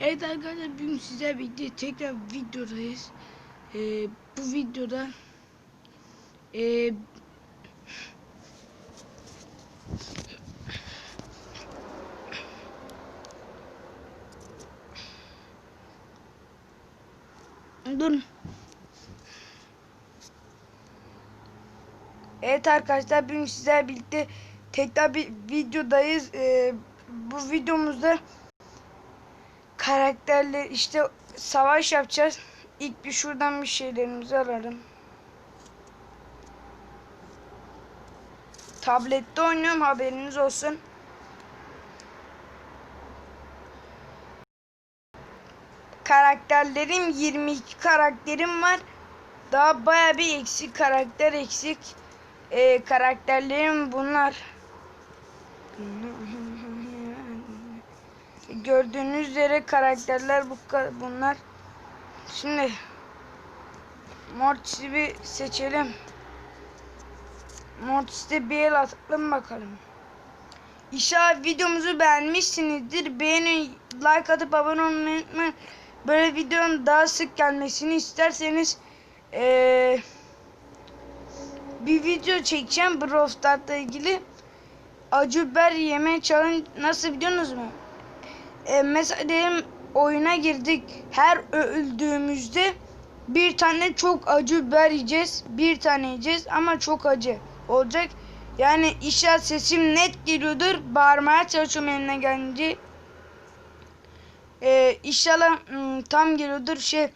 Evet arkadaşlar bugün sizlerle birlikte tekrar videodayız. Ee, bu videoda ee, Dur. Evet arkadaşlar bugün sizlerle birlikte tekrar bir videodayız. Ee, bu videomuzda karakterle işte savaş yapacağız. İlk bir şuradan bir şeylerimizi alalım. Tablette oynuyorum haberiniz olsun. Karakterlerim 22 karakterim var. Daha baya bir eksik karakter eksik. Ee, karakterlerim bunlar. Gördüğünüz üzere karakterler bu bunlar. Şimdi Mortis'i bir seçelim. Mortis'te bir el atalım bakalım. İnşallah videomuzu beğenmişsinizdir. Beğenin, like atıp abone olmayı unutmayın. Böyle videonun daha sık gelmesini isterseniz eee, bir video çekeceğim Brawl Stars'la ilgili. Acı biber yeme challenge nasıl biliyorsunuz mu? E, mesela diyelim oyuna girdik. Her öldüğümüzde bir tane çok acı biber yiyeceğiz. Bir tane yiyeceğiz ama çok acı olacak. Yani inşallah sesim net geliyordur. Bağırmaya çalışıyorum elimden gelince. E, inşallah ım, tam geliyordur. Şey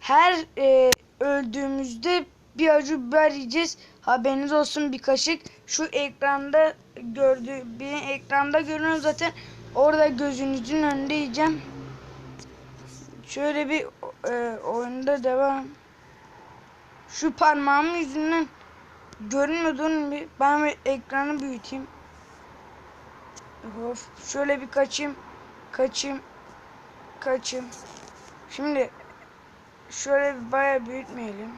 her e, öldüğümüzde bir acı biber yiyeceğiz. Haberiniz olsun bir kaşık. Şu ekranda gördüğü bir ekranda görünüyor zaten. Orada gözünüzün önünde yiyeceğim. Şöyle bir e, oyunda devam. Şu parmağımın yüzünden görünmüyor. Durun bir. Ben bir ekranı büyüteyim. Of. Şöyle bir kaçayım. Kaçayım. Kaçayım. Şimdi şöyle bir bayağı büyütmeyelim.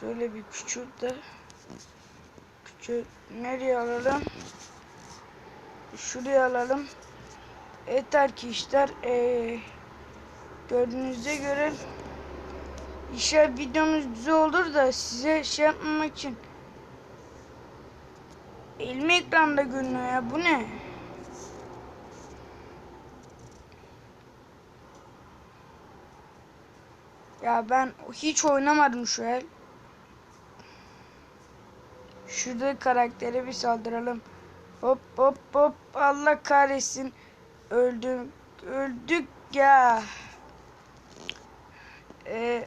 Şöyle bir küçült de. Küçült. Nereye alalım? Şuraya alalım. Yeter ki işler ee, gördüğünüze göre işe videomuz güzel olur da size şey yapmamak için elimi ekranda görünüyor ya bu ne? Ya ben hiç oynamadım şu el. Şurada karaktere bir saldıralım. Hop hop hop Allah kahretsin. Öldüm. Öldük ya. Ee,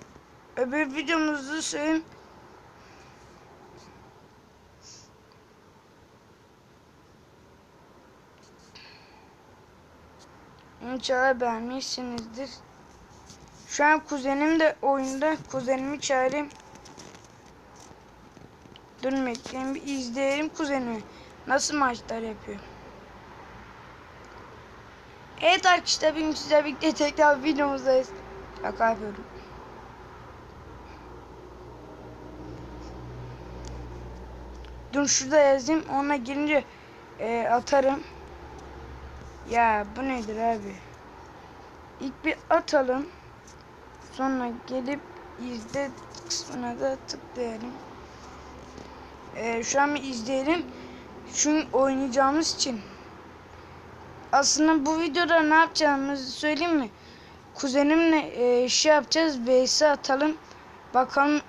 öbür videomuzu söyleyeyim. İnşallah beğenmişsinizdir. Şu an kuzenim de oyunda. Kuzenimi çağırayım. Durun bir izleyelim kuzenimi. Nasıl maçlar yapıyor. Evet arkadaşlar bugün sizlerle birlikte tekrar videomuzdayız. Şaka yapıyorum. Dur şurada yazayım ona girince e, atarım. Ya bu nedir abi? İlk bir atalım. Sonra gelip izle kısmına da tıklayalım. Ee, şu an bir izleyelim. Çünkü oynayacağımız için. Aslında bu videoda ne yapacağımızı söyleyeyim mi? Kuzenimle e, şey yapacağız. VS atalım. Bakalım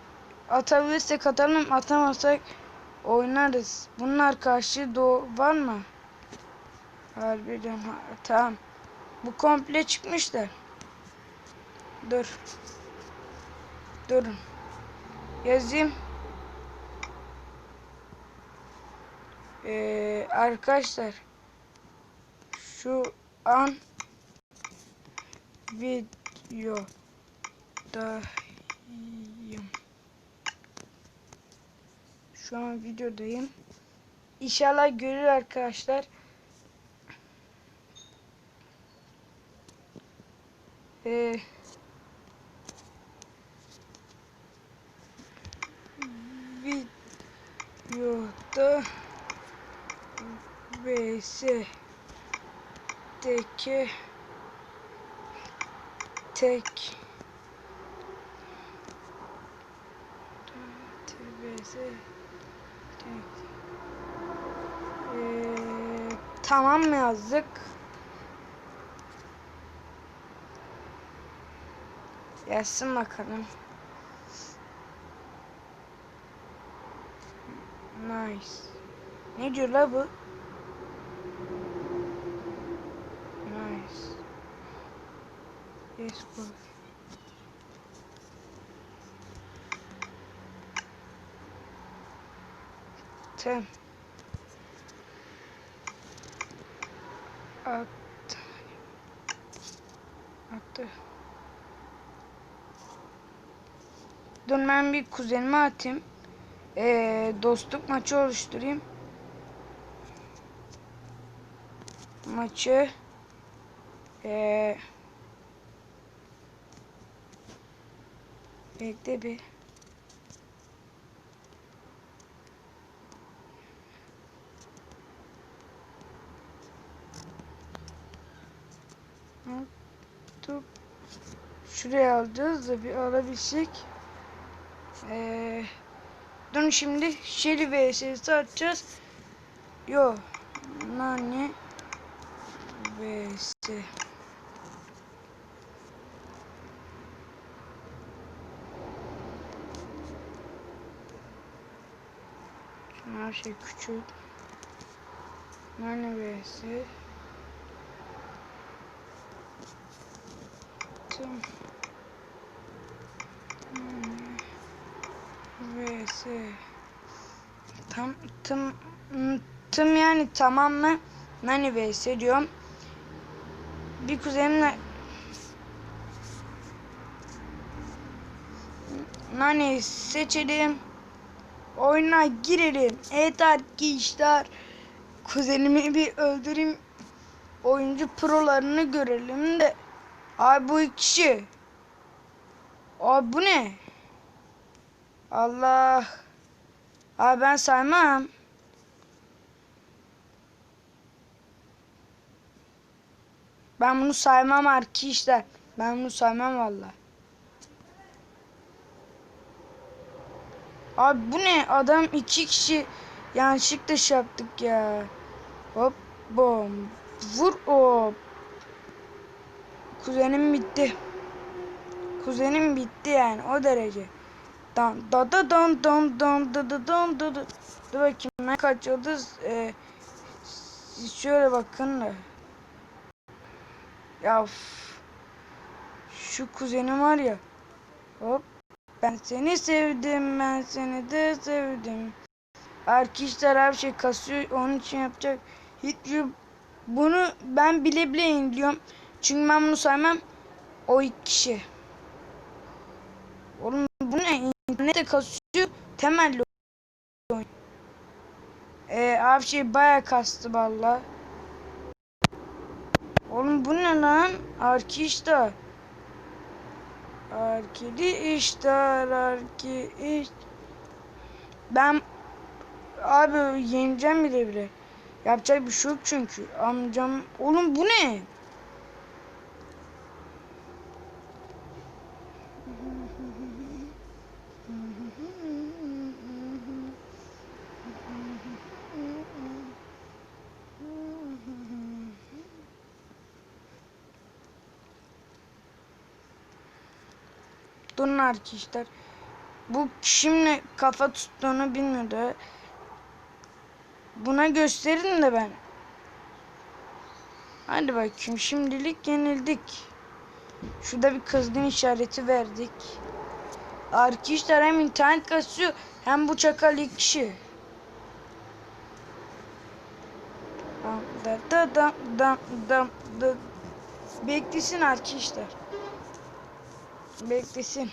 atabilirsek atalım. Atamazsak oynarız. Bunlar karşı doğu var mı? Harbiden ha, tamam. Bu komple çıkmışlar. Dur. Durun. Yazayım. Ee, arkadaşlar şu an videodayım. Şu an videodayım. İnşallah görür arkadaşlar. Ee, videoda vs teki tek TBS tek Ee, tamam mı yazdık? Yazsın bakalım. Nice. Ne diyor la bu? Nice. Boy. Tamam. Attı. Attı. Dur ben bir kuzenime atayım. Ee, dostluk maçı oluşturayım. Maçı ee, bekle bir. Dur. Şuraya alacağız da bir alabilsek. Ee, dur şimdi Shelly vs atacağız. Yo. Nane vs her şey küçük. Nane vs Tüm vs tam tım tım yani tamam mı? Nani vs diyorum. Bir kuzenimle Nani seçelim. Oyuna girelim. Evet arkadaşlar. Kuzenimi bir öldüreyim. Oyuncu prolarını görelim de. Abi bu iki kişi. Abi bu ne? Allah. Abi ben saymam. Ben bunu saymam arkadaşlar. Ben bunu saymam valla. Abi bu ne? Adam iki kişi yanlışlıkla şey yaptık ya. Hop bom. Vur hop. Kuzenim bitti. Kuzenim bitti yani o derece. Dan da da dan dan dan da da dan da da. Dur bakayım ben kaç yıldız ee, şöyle bakın da. Ya şu kuzenim var ya. Hop. Ben seni sevdim, ben seni de sevdim. Arkadaşlar her şey kasıyor, onun için yapacak hiç yok. Bunu ben bile bile indiriyorum. Çünkü ben bunu saymam. O iki kişi. Oğlum bu ne? İnternette kasıyor. Temelli oyun. Ee, abi şey baya kastı valla. Oğlum bu ne lan? Arki işte. Arki iş. Ben abi yeneceğim bile bile. Yapacak bir şey yok çünkü. Amcam oğlum bu ne? Durun arkadaşlar. Bu kimle kafa tuttuğunu bilmiyordu. Buna gösterin de ben. Hadi bakayım şimdilik yenildik. Şurada bir kızgın işareti verdik. Arkadaşlar hem internet kasıyor hem bu çakal iki kişi. Da da da da da da Beklesin arkadaşlar. Beklesin.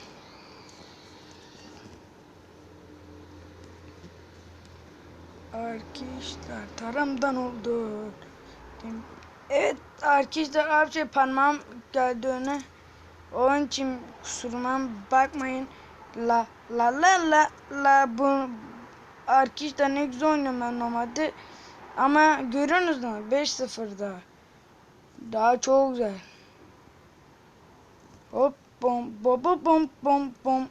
Arkadaşlar taramdan oldu. Evet arkadaşlar abi şey parmağım geldi öne. Onun için kusuruma bakmayın. La la la la la bu arkadaşlar ne güzel oynuyorum ben normalde. Ama görüyorsunuz mu? 5-0'da. Daha çok güzel. Hop bom baba bom bom bom.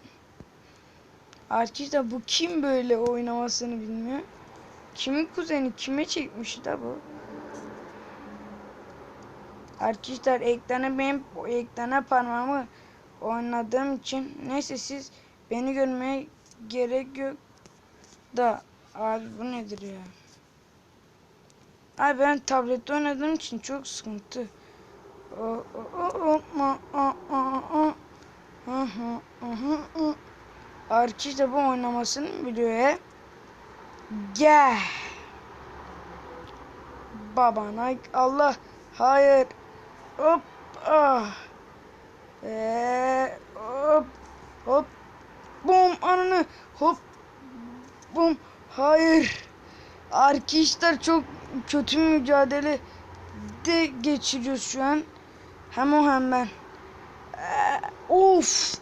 Arkadaşlar bu kim böyle oynamasını bilmiyor. Kimin kuzeni kime çekmiş da bu? Arkadaşlar ekrana benim ekrana parmağımı oynadığım için neyse siz beni görmeye gerek yok da abi bu nedir ya? Abi ben tablette oynadığım için çok sıkıntı. O o o o ma a a a. Hı hı hı hı. Arkadaşlar bu oynamasını biliyor. Gel. Babana Allah hayır. Hop ah. Eee hop hop bum ananı hop bum hayır. Arkadaşlar çok kötü mücadele de geçiriyoruz şu an. Hem o hem ben. Eee, of.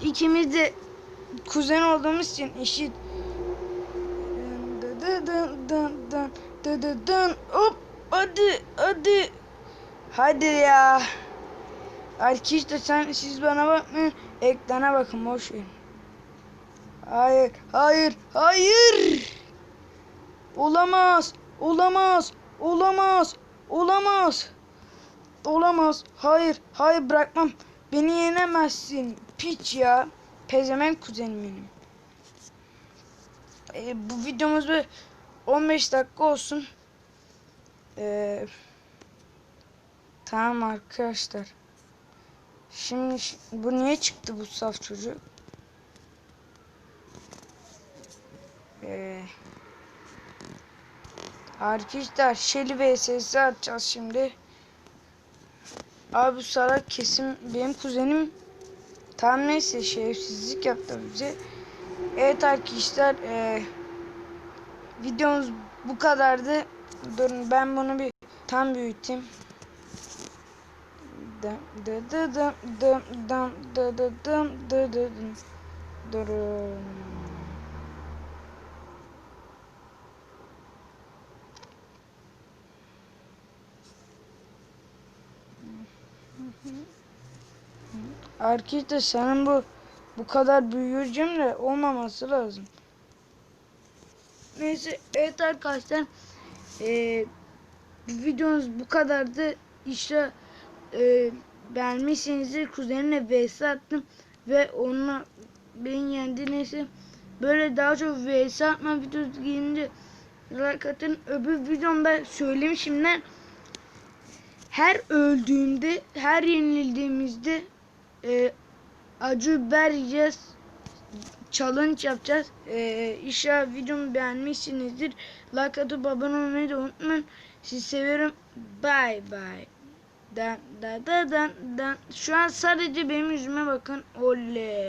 İkimiz de kuzen olduğumuz için eşit. Dın dın dın dın dın dın dın. Hop hadi hadi. Hadi ya. Arkadaşlar sen siz bana bakmayın. Ekrana bakın boş verin. Hayır, hayır, hayır. Olamaz, olamaz, olamaz, olamaz. Olamaz. Hayır, hayır bırakmam. Beni yenemezsin. Piç ya. Pezevenk kuzenim benim. Ee, bu videomuz bir 15 dakika olsun. Ee, tamam arkadaşlar. Şimdi bu niye çıktı bu saf çocuk? Ee, arkadaşlar Shelly vs atacağız şimdi. Abi bu salak kesin benim kuzenim. Tam neyse şerefsizlik yaptı bize. Evet arkadaşlar eee videomuz bu kadardı. Durun ben bunu bir tam büyüteyim. Dım dı dı dım dım dım dı dı dım dı dı dım. Durun. Arkadaşlar senin bu bu kadar büyüyor cümle olmaması lazım. Neyse evet arkadaşlar bu videomuz bu kadardı. İşte eee beğenmişsinizdir. Kuzenimle vs attım ve onunla beni yendi neyse. Böyle daha çok vs atma videosu gelince like atın. Öbür videomda söylemişimden her öldüğümde, her yenildiğimizde e, acı biber yiyeceğiz. Challenge yapacağız. E, inşallah videomu beğenmişsinizdir. Like atıp abone olmayı da unutmayın. Sizi seviyorum. Bye bye. Dan, da, da, dan, dan. Şu an sadece benim yüzüme bakın. Oley.